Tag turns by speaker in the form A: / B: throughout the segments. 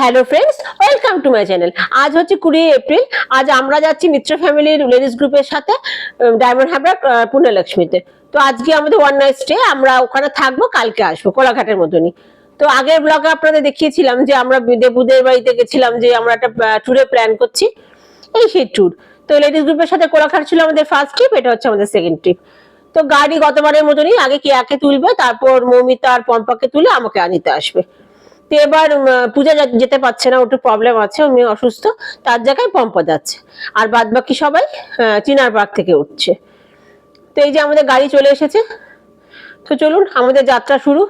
A: Hello friends welcome to my channel আজ হচ্ছে কুড়ি এপ্রিল, আজ আমরা যাচ্ছি মিত্র ফ্যামিলির লেডিস গ্রুপের সাথে ডায়মন্ড হারবার পুণ্যলক্ষ্মীতে তো আজকে আমাদের ওয়ান নাইট স্টে আমরা ওখানে থাকব, কালকে আসব, কোলাঘাটের মতনই। তো আগের ব্লগে আপনাদের দেখিয়েছিলাম যে আমরা দেবুদের বাড়িতে গেছিলাম যে আমরা একটা ট্যুরে প্ল্যান করছি। এই সেই ট্যুর তো লেডিস গ্রুপের সাথে কোলাঘাট ছিল আমাদের ফার্স্ট ট্রিপ এটা হচ্ছে আমাদের সেকেন্ড ট্রিপ তো গাড়ি গতবারের মতনই আগে কে কেয়াকে তুলবে, তারপর মৌমিতা আর পম্পাকে তুলে আমাকে আনিতে আসবে। তো এবার পূজা যেতে পারছে না ওটা প্রবলেম আছে, ও মেয়ে অসুস্থ, তার জায়গায় পম্পা যাচ্ছে। আর বাদ বাকি সবাই চিনার পার্ক থেকে উঠছে। তো এই যে আমাদের গাড়ি চলে এসেছে, তো চলুন আমাদের যাত্রা শুরু।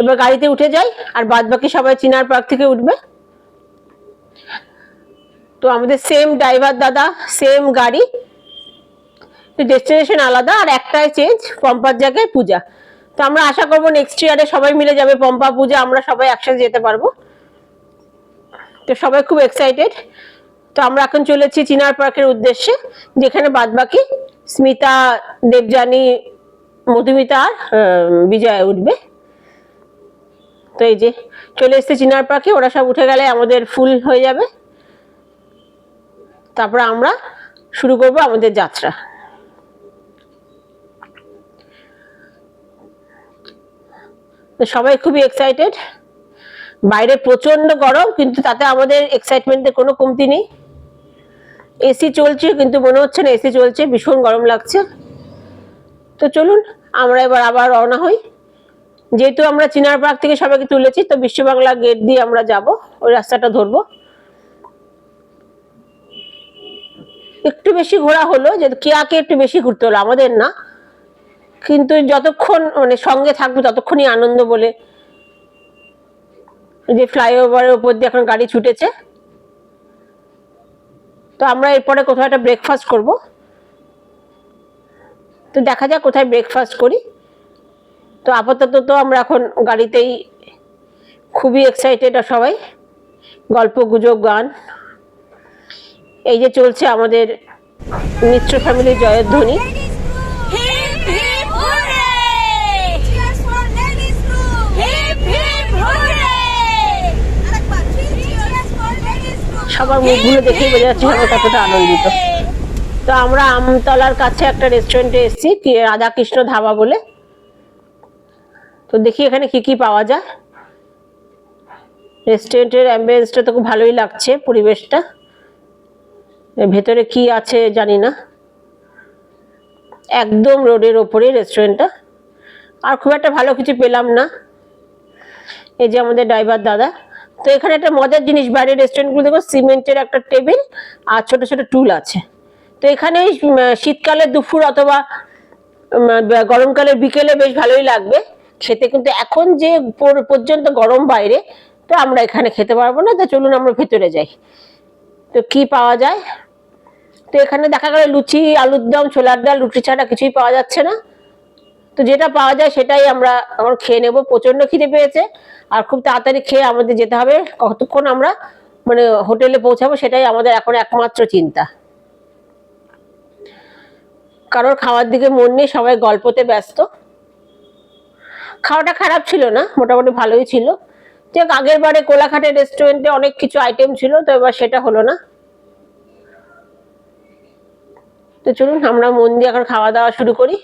A: এবার গাড়িতে উঠে যাই, আর বাদ বাকি সবাই চিনার পার্ক থেকে উঠবে। তো আমাদের সেম ড্রাইভার দাদা সেম গাড়ি। ডেস্টিনেশন আলাদা, আর একটাই চেঞ্জ পম্পার জায়গায় পূজা। তো আমরা আশা করব নেক্সট ইয়ারে সবাই মিলে যাবে পম্পা পূজা, আমরা সবাই একসাথে যেতে পারব। তো সবাই খুব এক্সাইটেড তো আমরা এখন চলেছি চিনার পার্কের উদ্দেশ্যে, যেখানে বাদবাকি স্মিতা, দেবযানী, মধুমিতা আর বিজয় উঠবে। তো এই যে, চলে এসছে চিনার পার্কে, ওরা সব উঠে গেলে আমাদের ফুল হয়ে যাবে। তারপর আমরা শুরু করব আমাদের যাত্রা। তো সবাই খুবই এক্সাইটেড বাইরে প্রচণ্ড গরম, কিন্তু তাতে আমাদের এক্সাইটমেন্টের কোনো কমতি নেই। এসি চলছে, কিন্তু মনে হচ্ছে না এসি চলছে, ভীষণ গরম লাগছে। তো চলুন, আমরা এবার আবার রওনা হই। যেহেতু আমরা চিনার পার্ক থেকে সবাইকে তুলেছি, তো বিশ্ব বাংলা গেট দিয়ে আমরা যাব। ওই রাস্তাটা ধরবো। একটু বেশি ঘোরা হলো, যে কেয়াকে একটু বেশি ঘুরতে হলো, আমাদের না। কিন্তু যতক্ষণ মানে সঙ্গে থাকব ততক্ষণই আনন্দ বলে যে ফ্লাইওভারের উপর দিয়ে এখন গাড়ি ছুটেছে। তো আমরা এরপরে কোথাও একটা ব্রেকফাস্ট করব। তো দেখা যাক কোথায় ব্রেকফাস্ট করি। তো আপাতত তো আমরা এখন গাড়িতেই খুবই এক্সাইটেড সবাই। গল্প, গুজব, গান। এই যে চলছে আমাদের মিত্র ফ্যামিলির জয়ধ্বনি। সবার মুখগুলো দেখেই বোঝা যাচ্ছে সবাই কতটা আনন্দিত। তো আমরা আমতলার কাছে একটা রেস্টুরেন্টে এসেছি রাধাকৃষ্ণ ধাবা বলে। তো দেখি এখানে কি কি পাওয়া যায়। রেস্টুরেন্টের অ্যাম্বিয়েন্সটা তো খুব ভালোই লাগছে পরিবেশটা। ভেতরে কি আছে জানি না। একদম রোডের ওপরে রেস্টুরেন্টটা আর খুব একটা ভালো কিছু পেলাম না। এই যে আমাদের ড্রাইভার দাদা। তো এখানে একটা মজার জিনিস, বাইরের রেস্টুরেন্টগুলো দেখো, সিমেন্টের একটা টেবিল আর ছোট ছোট টুল আছে। তো এখানে শীতকালে দুপুর অথবা গরমকালের বিকেলে বেশ ভালোই লাগবে। খেতে কিন্তু এখন যে পর্যন্ত গরম বাইরে, তো আমরা এখানে খেতে পারব না। তো চলুন আমরা ভেতরে যাই। তো কি পাওয়া যায়? তো এখানে দেখা গেল লুচি, আলুর দম, ছোলার ডাল, রুটি ছাড়া কিছুই পাওয়া যাচ্ছে না। তো যেটা পাওয়া যায় সেটাই আমরা এখন খেয়ে নেব। প্রচণ্ড খিদে পেয়েছে আর খুব তাড়াতাড়ি খেয়ে আমাদের যেতে হবে। কতক্ষণ আমরা মানে হোটেলে পৌঁছাবো সেটাই আমাদের এখন একমাত্র চিন্তা। কারোর খাওয়ার দিকে মন নেই, সবাই গল্পতে ব্যস্ত। খাওয়াটা খারাপ ছিল না, মোটামুটি ভালোই ছিল। যাক, আগের বারে কোলাঘাটের রেস্টুরেন্টে অনেক কিছু আইটেম ছিল, তো এবার সেটা হলো না। তো চলুন, আমরা মন দিয়ে এখন খাওয়া দাওয়া শুরু করি।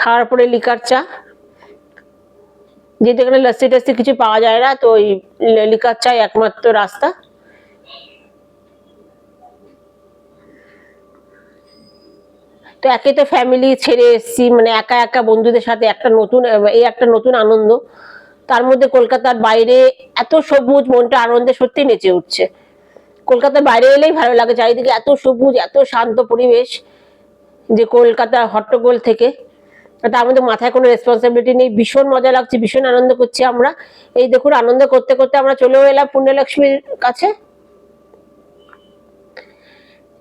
A: খাওয়ার পরে লিকার চা। যেহেতু এখানে লস্যি টস্যি কিছু পাওয়া যায় না, তো ওই লিকার চাই একমাত্র রাস্তা। তো একে তো ফ্যামিলি ছেড়ে এসেছি মানে একা একা বন্ধুদের সাথে একটা নতুন, এই একটা নতুন আনন্দ। তার মধ্যে কলকাতার বাইরে এত সবুজ, মনটা আনন্দে সত্যি নেচে উঠছে। কলকাতার বাইরে এলেই ভালো লাগে, চারিদিকে এত সবুজ, এত শান্ত পরিবেশ যে কলকাতার হট্টগোল থেকে। তার মধ্যে মাথায় কোনো রেসপন্সিবিলিটি নেই। ভীষণ মজা লাগছে, ভীষণ আনন্দ করছি আমরা। এই দেখুন, আনন্দ করতে করতে আমরা চলেও এলাম পুণ্যলক্ষ্মীর কাছে।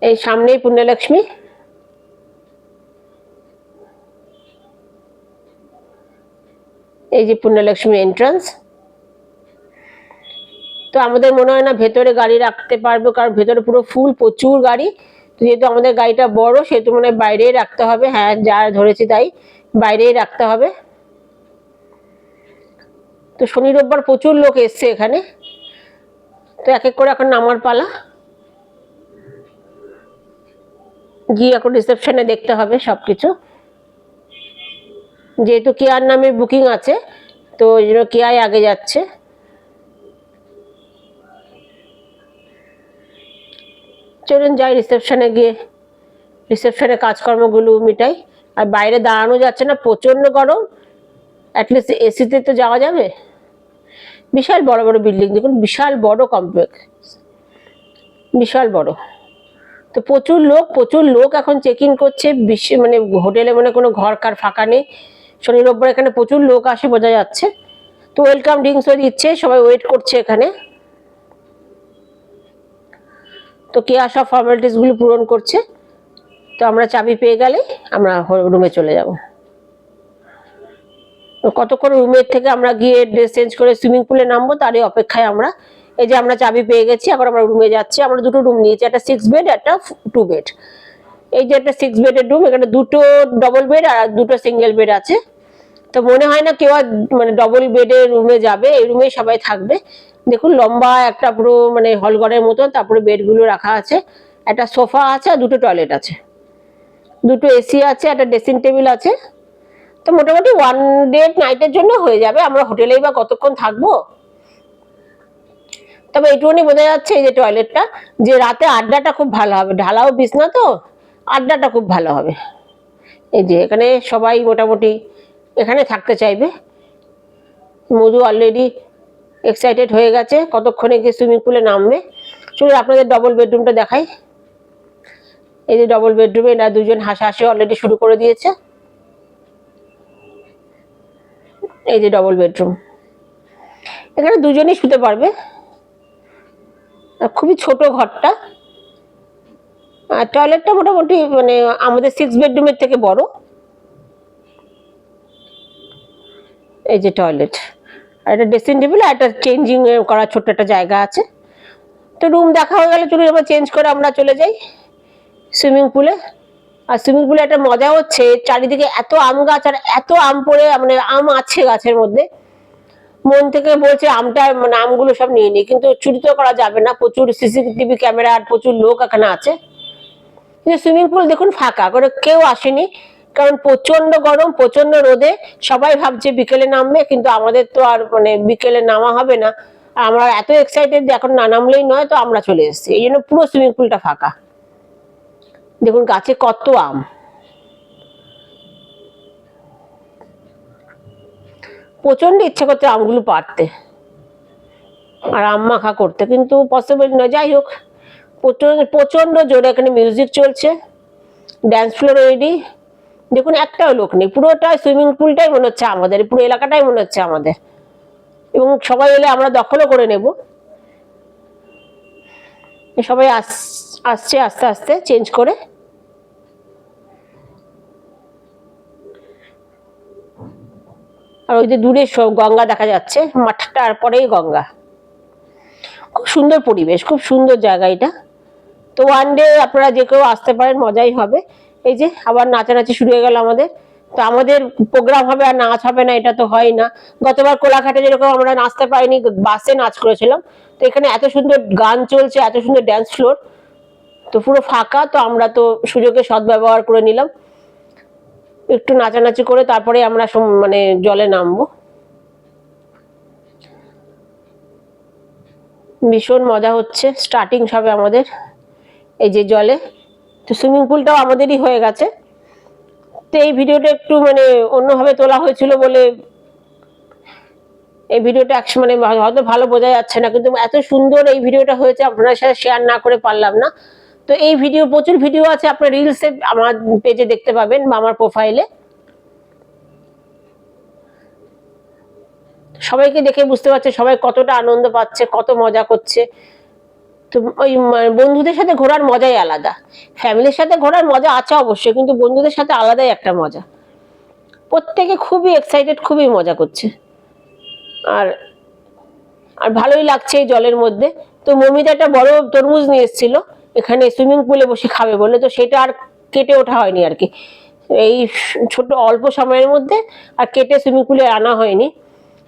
A: এই সামনেই পুণ্যলক্ষ্মী। এই যে পুণ্যলক্ষ্মী এন্ট্রান্স তো আমাদের মনে হয় না ভেতরে গাড়ি রাখতে পারব, কারণ ভেতরে পুরো ফুল প্রচুর গাড়ি। যেহেতু আমাদের গাড়িটা বড়, সেহেতু মনে বাইরেই রাখতে হবে। হ্যাঁ যা ধরেছি তাই বাইরেই রাখতে হবে। তো শনি রোববার প্রচুর লোক এসছে এখানে। তো এক এক করে এখন নামার পালা। গিয়ে এখন রিসেপশনে দেখতে হবে সব কিছু যেহেতু কেয়ার নামে বুকিং আছে, তো ওই জন্য কেয়াই আগে যাচ্ছে। চলুন যাই রিসেপশনে গিয়ে। রিসেপশনে কাজকর্মগুলো মিটাই। আর বাইরে দাঁড়ানো যাচ্ছে না, প্রচণ্ড গরম। অ্যাটলিস্ট এসিতে তো যাওয়া যাবে। বিশাল বড় বড় বিল্ডিং দেখুন, বিশাল বড় কমপ্লেক্স বিশাল বড়। তো প্রচুর লোক প্রচুর লোক এখন চেক ইন করছে। বিশ্ব মানে হোটেলে মানে কোনো ঘর কার ফাঁকা নেই। শনি, রোববার এখানে প্রচুর লোক আসে, বোঝা যাচ্ছে। তো ওয়েলকাম ড্রিঙ্কসও দিচ্ছে, সবাই ওয়েট করছে এখানে। তো কে সব ফর্মালিটিসগুলো পূরণ করছে, তো আমরা চাবি পেয়ে গেলে আমরা রুমে চলে যাব। কতক্ষণ রুমের থেকে আমরা গিয়ে ড্রেস চেঞ্জ করে সুইমিং পুলে নামবো, তারই অপেক্ষায় আমরা, এই যে আমরা চাবি পেয়ে গেছি, এখন আমরা রুমে যাচ্ছি, আমরা দুটো রুম নিয়েছি, একটা সিক্স বেড একটা টু বেড এই যে একটা সিক্স বেডের রুম এখানে দুটো ডবল বেড আর দুটো সিঙ্গেল বেড আছে। তো মনে হয় না কেউ আর মানে ডবল বেডের রুমে যাবে, এই রুমেই সবাই থাকবে। দেখুন, লম্বা একটা পুরো মানে হল ঘরের মতন, তারপরে বেডগুলো রাখা আছে। একটা সোফা আছে আর দুটো টয়লেট আছে। দুটো এসি আছে, একটা ড্রেসিং টেবিল আছে। তো মোটামুটি ওয়ান ডে নাইটের জন্য হয়ে যাবে। আমরা হোটেলেই বা কতক্ষণ থাকব? তবে এইটুকুনি বোঝা যাচ্ছে এই যে টয়লেটটা যে রাতে আড্ডাটা খুব ভালো হবে। ঢালাও বিছনা তো, আড্ডাটা খুব ভালো হবে। এই যে এখানে সবাই মোটামুটি এখানে থাকতে চাইবে। মধু অলরেডি এক্সাইটেড হয়ে গেছে, কতক্ষণে গিয়ে সুইমিং পুলে নামবে? চলুন আপনাদের ডবল বেডরুমটা দেখাই। এই যে ডবল বেডরুমে এরা দুজন হাসাহাসি অলরেডি শুরু করে দিয়েছে। এই যে ডবল বেডরুম এখানে দুজনেই শুতে পারবে। খুবই ছোট ঘরটা। আর টয়লেটটা মোটামুটি মানে আমাদের সিক্স বেডরুমের থেকে বড়। এই যে টয়লেট আর একটা ড্রেসিং টেবিল আর একটা চেঞ্জিং করার ছোট্ট একটা জায়গা আছে। তো রুম দেখা হয়ে গেলে, চলুন এবার চেঞ্জ করে আমরা চলে যাই সুইমিং পুলে আর সুইমিং পুলে একটা মজা হচ্ছে, চারিদিকে এত আম গাছ আর এত আম পড়ে মানে আম আছে গাছের মধ্যে। মন থেকে বলছে আমটা মানে আমগুলো সব নিয়ে নিই কিন্তু চুরি তো করা যাবে না। প্রচুর সিসিটিভি ক্যামেরা আর প্রচুর লোক এখানে আছে। কিন্তু সুইমিং পুল দেখুন ফাঁকা করে কেউ আসেনি। কারণ প্রচণ্ড গরম প্রচণ্ড রোদে সবাই ভাবছে বিকেলে নামবে, কিন্তু আমাদের তো আর মানে বিকেলে নামা হবে না। আমরা এত এক্সাইটেড এখন না নামলেই নয়, তো আমরা চলে এসেছি। এই জন্য পুরো সুইমিং পুলটা ফাঁকা। দেখুন, গাছে কত আম। প্রচণ্ড ইচ্ছে করতে আমগুলো পারতে আর আম মাখা করতে, কিন্তু পসিবল নয়। যাই হোক প্রচণ্ড প্রচণ্ড জোরে এখানে মিউজিক চলছে। ড্যান্স ফ্লোর রেডি দেখুন, একটাও লোক নেই। পুরোটাই সুইমিং পুলটাই মনে হচ্ছে আমাদের, পুরো এলাকাটাই মনে হচ্ছে আমাদের। এবং সবাই এলে আমরা দখলও করে নেব। সবাই আস- আসছে, আস্তে আস্তে চেঞ্জ করে। আর ওই যে দূরে সব গঙ্গা দেখা যাচ্ছে, মাঠটার পরেই গঙ্গা। খুব সুন্দর পরিবেশ, খুব সুন্দর জায়গা এটা। তো ওয়ান ডে আপনারা যে কেউ আসতে পারেন, মজাই হবে। এই যে আবার নাচানাচি শুরু হয়ে গেল আমাদের। তো আমাদের প্রোগ্রাম হবে আর নাচ হবে না, এটা তো হয় না। গতবার কোলাঘাটে যেরকম আমরা নাচতে পারিনি বাসে নাচ করেছিলাম। তো এখানে এত সুন্দর গান চলছে, এত সুন্দর ড্যান্স ফ্লোর তো পুরো ফাঁকা, তো আমরা তো সুযোগে সদ্ব্যবহার করে নিলাম। একটু নাচানাচি করে তারপরে আমরা মানে জলে নামবো। ভীষণ মজা হচ্ছে স্টার্টিং সবে আমাদের। এই যে জলে। তো সুইমিং পুলটাও আমাদেরই হয়ে গেছে। তো এই ভিডিওটা একটু মানে অন্যভাবে তোলা হয়েছিল বলে এই ভিডিওটা একশো মানে হয়তো ভালো বোঝা যাচ্ছে না, কিন্তু এত সুন্দর এই ভিডিওটা হয়েছে, আপনার সাথে শেয়ার না করে পারলাম না। তো এই ভিডিও, প্রচুর ভিডিও আছে, আপনার রিলসে আমার পেজে দেখতে পাবেন বা আমার প্রোফাইলে সবাইকে দেখে বুঝতে পারছে সবাই কতটা আনন্দ পাচ্ছে, কত মজা করছে। তো ওই বন্ধুদের সাথে ঘোরার মজাই আলাদা। ফ্যামিলির সাথে ঘোরার মজা আছে অবশ্যই, কিন্তু বন্ধুদের সাথে আলাদাই একটা মজা। প্রত্যেকে খুবই এক্সাইটেড খুবই মজা করছে। আর আর ভালোই লাগছে এই জলের মধ্যে। তো মমিতা একটা বড় তরমুজ নিয়ে এসেছিল, এখানে সুইমিং পুলে বসে খাবে বলে, তো সেটা আর কেটে ওঠা হয়নি আর কি। এই ছোট অল্প সময়ের মধ্যে আর কেটে সুইমিং পুলে আনা হয়নি।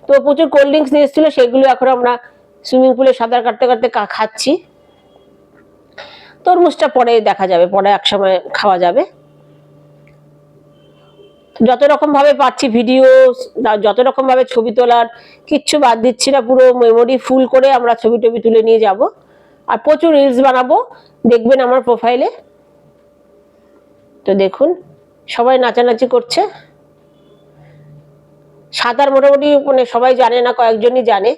A: তো প্রচুর কোল্ড ড্রিঙ্কস নিয়ে এসেছিল, সেগুলো এখন আমরা সুইমিং পুলে সাঁতার কাটতে কাটতে খাচ্ছি। তরমুজটা পরে দেখা যাবে, পরে একসময় খাওয়া যাবে। যত রকম ভাবে পাচ্ছি ভিডিও যত রকম ভাবে ছবি তোলার, কিচ্ছু বাদ দিচ্ছি না, পুরো মেমোরি ফুল করে আমরা ছবি টবি তুলে নিয়ে যাব। আর প্রচুর রিলস বানাবো, দেখবেন আমার প্রোফাইলে তো দেখুন, সবাই নাচানাচি করছে। সাঁতার মোটামুটি মানে সবাই জানে না, কয়েকজনই জানে।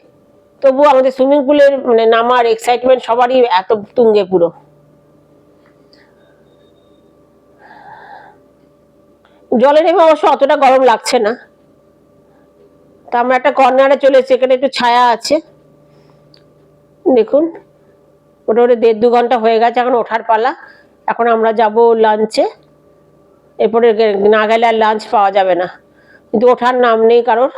A: তবু আমাদের সুইমিং পুলের মানে নামার এক্সাইটমেন্ট সবারই এত তুঙ্গে পুরো। জলে নেমে অবশ্য অতটা গরম লাগছে না। তা আমরা একটা কর্নারে চলে এসেছি, এখানে একটু ছায়া আছে। দেখুন, মোটামুটি দেড় দু ঘণ্টা হয়ে গেছে এখন ওঠার পালা। এখন আমরা যাব লাঞ্চে এরপরে না গেলে আর লাঞ্চ পাওয়া যাবে না। কিন্তু ওঠার নাম নেই কারোর।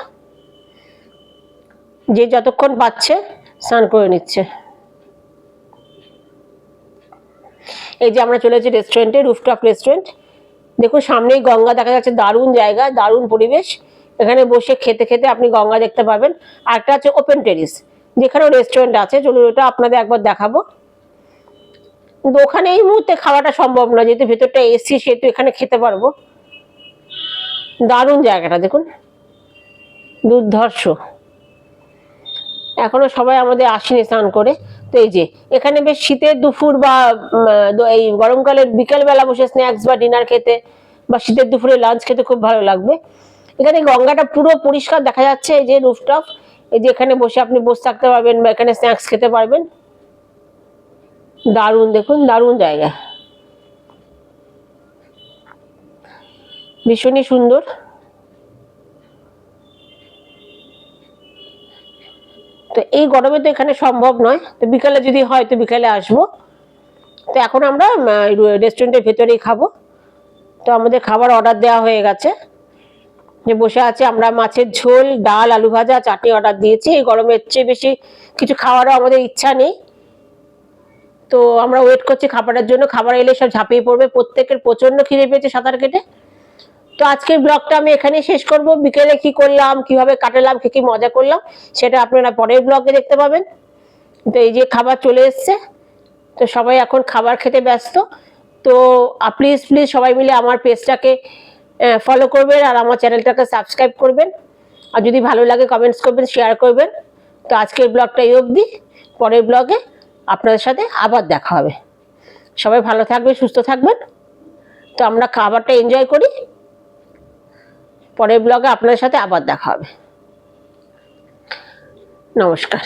A: যে যতক্ষণ পাচ্ছে, স্নান করে নিচ্ছে। এই যে আমরা চলেছি রেস্টুরেন্টে রুফটপ রেস্টুরেন্ট দেখুন, সামনেই গঙ্গা দেখা যাচ্ছে, দারুণ জায়গা, দারুণ পরিবেশ। এখানে বসে খেতে খেতে আপনি গঙ্গা দেখতে পাবেন। আর একটা আছে ওপেন টেরিস যেখানেও রেস্টুরেন্ট আছে। চলুন, ওটা আপনাদের একবার দেখাবো। ওখানে এই মুহূর্তে খাওয়াটা সম্ভব না, যেহেতু ভেতরটা এসি সেহেতু এখানে খেতে পারব। দারুণ জায়গাটা, দেখুন। দুর্ধর্ষ। এখনও সবাই আমাদের আসেনি স্নান করে। তো এই যে, এখানে বেশ শীতের দুপুর বা এই গরমকালের বিকেল বেলা বসে স্ন্যাক্স বা ডিনার খেতে বা শীতের দুপুরে লাঞ্চ খেতে খুব ভালো লাগবে। এখানে গঙ্গাটা পুরো পরিষ্কার দেখা যাচ্ছে, এই যে রুফটপ এই যে এখানে বসে আপনি বসে থাকতে পারবেন বা এখানে স্ন্যাক্স খেতে পারবেন। দারুণ, দেখুন, দারুণ জায়গা। ভীষণই সুন্দর। তো এই গরমে তো এখানে সম্ভব নয়। তো বিকালে যদি হয়, তো বিকালে আসব। তো এখন আমরা রেস্টুরেন্টের ভেতরেই খাব। তো আমাদের খাবার অর্ডার দেওয়া হয়ে গেছে। যে বসে আছে, আমরা মাছের ঝোল, ডাল, আলু ভাজা, চাটনি অর্ডার দিয়েছি। এই গরমের চেয়ে বেশি কিছু খাওয়ারও আমাদের ইচ্ছা নেই। তো আমরা ওয়েট করছি খাবারের জন্য। খাবার এলে সব ঝাঁপিয়ে পড়বে। প্রত্যেকের প্রচণ্ড খিদে পেয়েছে সাঁতার কেটে। তো আজকের ব্লগটা আমি এখানেই শেষ করব। বিকেলে কি করলাম, কীভাবে কাটালাম, কি কি মজা করলাম, সেটা আপনারা পরের ব্লগে দেখতে পাবেন। তো এই যে খাবার চলে এসছে। তো সবাই এখন খাবার খেতে ব্যস্ত। তো প্লিজ প্লিজ সবাই মিলে আমার পেজটাকে ফলো করবেন আর আমার চ্যানেলটাকে সাবস্ক্রাইব করবেন। আর যদি ভালো লাগে কমেন্টস করবেন শেয়ার করবেন। তো আজকের ব্লগটা এই অবধি। পরের ব্লগে আপনাদের সাথে আবার দেখা হবে। সবাই ভালো থাকবে সুস্থ থাকবেন। তো আমরা খাবারটা এনজয় করি। পরের ব্লগে আপনাদের সাথে আবার দেখা হবে। নমস্কার।